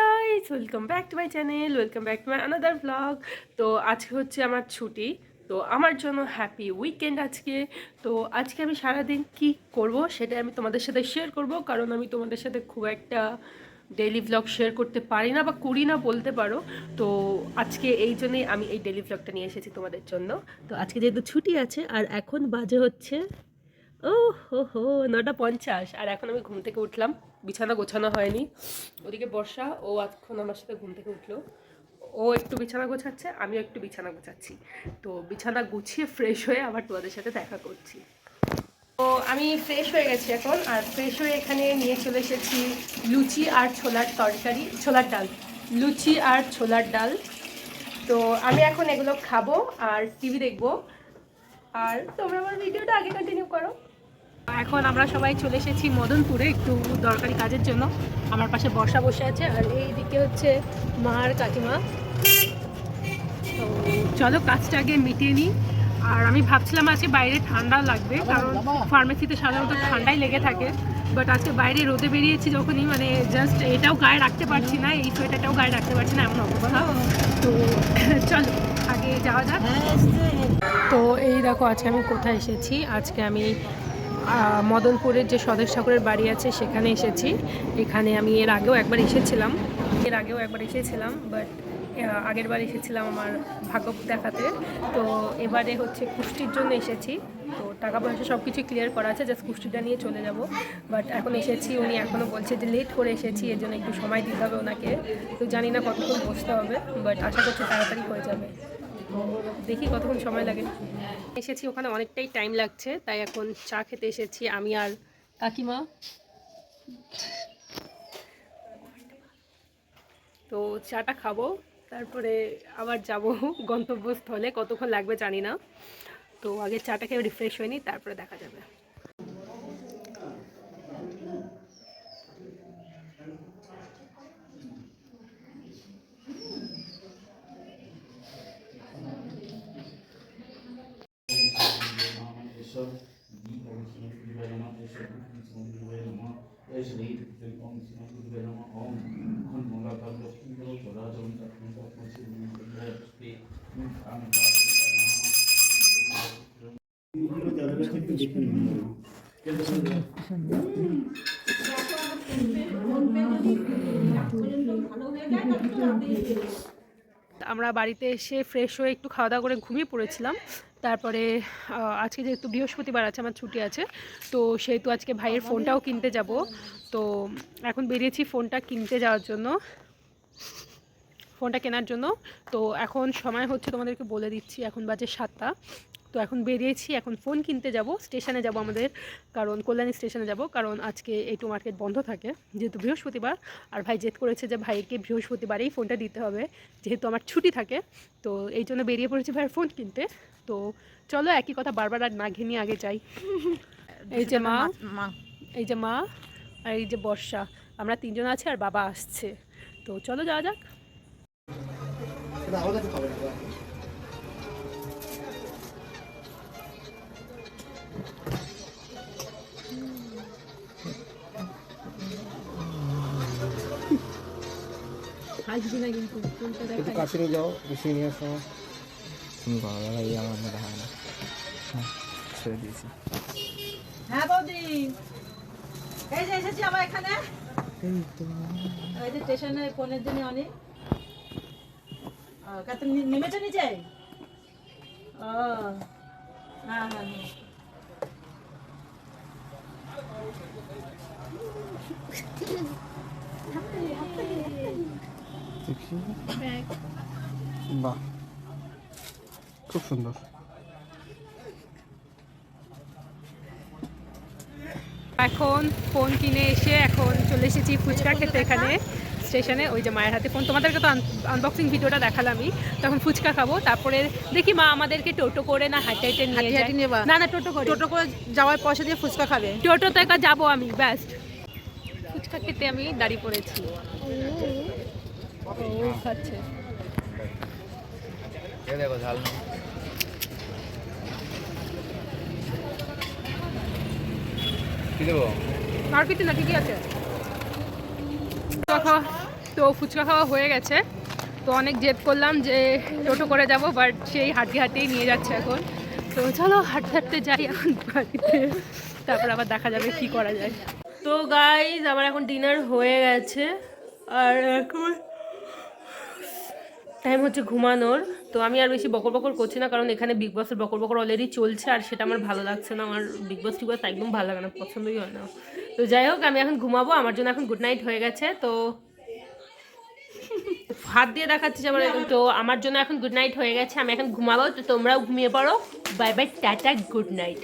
Welcome back to my channel welcome back to my another blog তো আজকে হচ্ছে আমার ছুটি, তো আমার জন্য হ্যাপি উইকেন্ড আজকে। তো আজকে আমি সারাদিন কি করব সেটা আমি তোমাদের সাথে শেয়ার করব, কারণ আমি তোমাদের সাথে খুব একটা ডেলি ভ্লগ শেয়ার করতে পারি না বা করি না বলতে পারো। তো আজকে এই জন্যই আমি এই ডেইলি ভ্লগটা নিয়ে এসেছি তোমাদের জন্য। তো আজকে যেহেতু ছুটি আছে, আর এখন বাজে হচ্ছে ও হো হো, নটা পঞ্চাশ। আর এখন আমি ঘুম থেকে উঠলাম। বিছানা গোছানো হয়নি। ওদিকে বর্ষা, ও এখন আমার সাথে ঘুম থেকে উঠল। ও একটু বিছানা গোছাচ্ছে, আমিও একটু বিছানা গোছাচ্ছি। তো বিছানা গুছিয়ে ফ্রেশ হয়ে আবার তোমাদের সাথে দেখা করছি। তো আমি ফ্রেশ হয়ে গেছি এখন, আর ফ্রেশ হয়ে এখানে নিয়ে চলে এসেছি লুচি আর ছোলার তরকারি, ছোলার ডাল। লুচি আর ছোলার ডাল। তো আমি এখন এগুলো খাব আর টিভি দেখব। আর তোমরা আমার ভিডিওটা আগে কন্টিনিউ করো। এখন আমরা সবাই চলে এসেছি মদনপুরে একটু দরকারি কাজের জন্য। আমার পাশে বর্ষা বসে আছে আর এই দিকে হচ্ছে মা আর কাকিমা। তো চলো কাজটা আগে মিটিয়ে নিই। আর আমি ভাবছিলাম আজকে বাইরে ঠান্ডা লাগবে কারণ ফার্মেসিতে সাধারণত ঠান্ডাই লেগে থাকে। বাট আজকে বাইরে রোদে বেরিয়েছি যখনই মানে জাস্ট এটাও গায়ে রাখতে পারছি না এই সোয়েটারটাও গায়ে রাখতে পারছি না এমন অবস্থা। তো চলো আগে যাওয়া যাক। তো এই দেখো আজকে আমি কোথায় এসেছি আজকে আমি মদনপুরের যে স্বদেশ ঠাকুরের বাড়ি আছে, সেখানে এসেছি। এখানে আমি এর আগেও একবার এসেছিলাম। এর আগেও একবার এসেছিলাম বাট আগের বার এসেছিলাম আমার ভাগ্য দেখাতে। তো এবারে হচ্ছে কুষ্টির জন্য এসেছি। তো টাকা পয়সা সব কিছু ক্লিয়ার করা আছে জাস্ট কুষ্টিটা নিয়ে চলে যাব। বাট এখন এসেছি, উনি এখনও বলছে যে লেট করে এসেছি এর জন্য একটু সময় দিতে হবে ওনাকে। তো জানি না কতক্ষণ বসতে হবে বাট আশা করছি তাড়াতাড়ি হয়ে যাবে। দেখি কতক্ষণ সময় লাগে। এসেছি ওখানে অনেকটাই টাইম লাগছে, তাই এখন চা খেতে এসেছি আমি আর কাকিমা। তো চাটা খাব, তারপরে আবার যাব গন্তব্যস্থলে, কতক্ষণ লাগবে জানি না। তো আগে চাটা খেয়ে রিফ্রেশ হয়নি তারপরে দেখা যাবে। আমরা বাড়িতে এসে ফ্রেশ হয়ে একটু খাওয়া দাওয়া করে ঘুমিয়ে পড়েছিলাম। তারপরে আজকে যেহেতু বৃহস্পতিবার আছে আমার ছুটি আছে তো সেহেতু আজকে ভাইয়ের ফোনটাও কিনতে যাব। তো এখন বেরিয়েছি ফোনটা কিনতে যাওয়ার জন্য ফোনটা কেনার জন্য। তো এখন সময় হচ্ছে তোমাদেরকে বলে দিচ্ছি এখন বাজে সাতটা। তো এখন বেরিয়েছি এখন ফোন কিনতে যাব স্টেশনে যাব আমাদের কারণ কল্যাণী স্টেশনে যাব কারণ আজকে এই টু মার্কেট বন্ধ থাকে যেহেতু বৃহস্পতিবার আর ভাই জেদ করেছে যে ভাইকে বৃহস্পতিবারেই ফোনটা দিতে হবে যেহেতু আমার ছুটি থাকে তো এই জন্য বেরিয়ে পড়েছি ভাইয়ের ফোন কিনতে তো চলো একই কথা বারবার আর না ঘেনিয়ে আগে যাই। এই যে মা এই যে মা আর এই যে বর্ষা আমরা তিনজন আছি আর বাবা আসছে তো চলো যাওয়া যাক। আসবি না কিন্তু ফোনটা একটু কাছে নিয়ে যাও বেশি নিয়ে আসো তুমি বাবা ভাই আমার মধ্যে হয় না হ্যাঁ, ছেড়ে দিয়েছি। হ্যাঁ বৌদি। এই যে এসেছি আমার এখানে। এই যে স্টেশনে ফোনের জন্য অনেক কত নেমেছো নিচে? ও হ্যাঁ হ্যাঁ হ্যাঁ। দেখি। বাহ। খুব সুন্দর। এখন ফোন কিনে এসে এখন চলে এসেছি ফুচকা খেতে এখানে স্টেশনে। ওই যে মায়ের হাতে ফোন। তোমাদেরকে তো আনবক্সিং ভিডিওটা দেখালামই তখন ফুচকা খাব। তারপরে দেখি মা আমাদেরকে টোটো করে না হাঁটে হাঁটে নিয়ে হাঁটে যায়? না না টোটো করে। টোটো করে যাওয়ার পয়সা দিয়ে ফুচকা খাবে? টোটোতে একা যাব আমি ব্যাস। ফুচকা খেতে আমি দাঁড়িয়ে পড়েছি। ও দেখো ঝাল কি দেবো ঠিকই আছে তো ফুচকা খাওয়া হয়ে গেছে তো অনেক জেদ করলাম যে টোটো করে যাব বাট সেই হাঁটি হাঁটিয়ে নিয়ে যাচ্ছে এখন তো চলো হাঁটতে হাঁটতে যাই এখন বাড়িতে তারপর আবার দেখা যাবে কি করা যায় তো গাইজ আমার এখন ডিনার হয়ে গেছে আর এখন টাইম হচ্ছে ঘুমানোর, তো আমি আর বেশি বকর বকর করছি না, কারণ এখানে বিগ বসের বকর বকর অলরেডি চলছে, আর সেটা আমার ভালো লাগছে না, আমার বিগ বস টিগ বস একদম ভালো লাগে না, পছন্দই হয় না। তো যাই হোক, আমি এখন ঘুমাবো, আমার জন্য এখন গুড নাইট হয়ে গেছে, তো হাত দিয়ে দেখাচ্ছি আমার তো আমার জন্য এখন গুড নাইট হয়ে গেছে, আমি এখন ঘুমাবো, তো তোমরাও ঘুমিয়ে পড়ো bye bye tata good night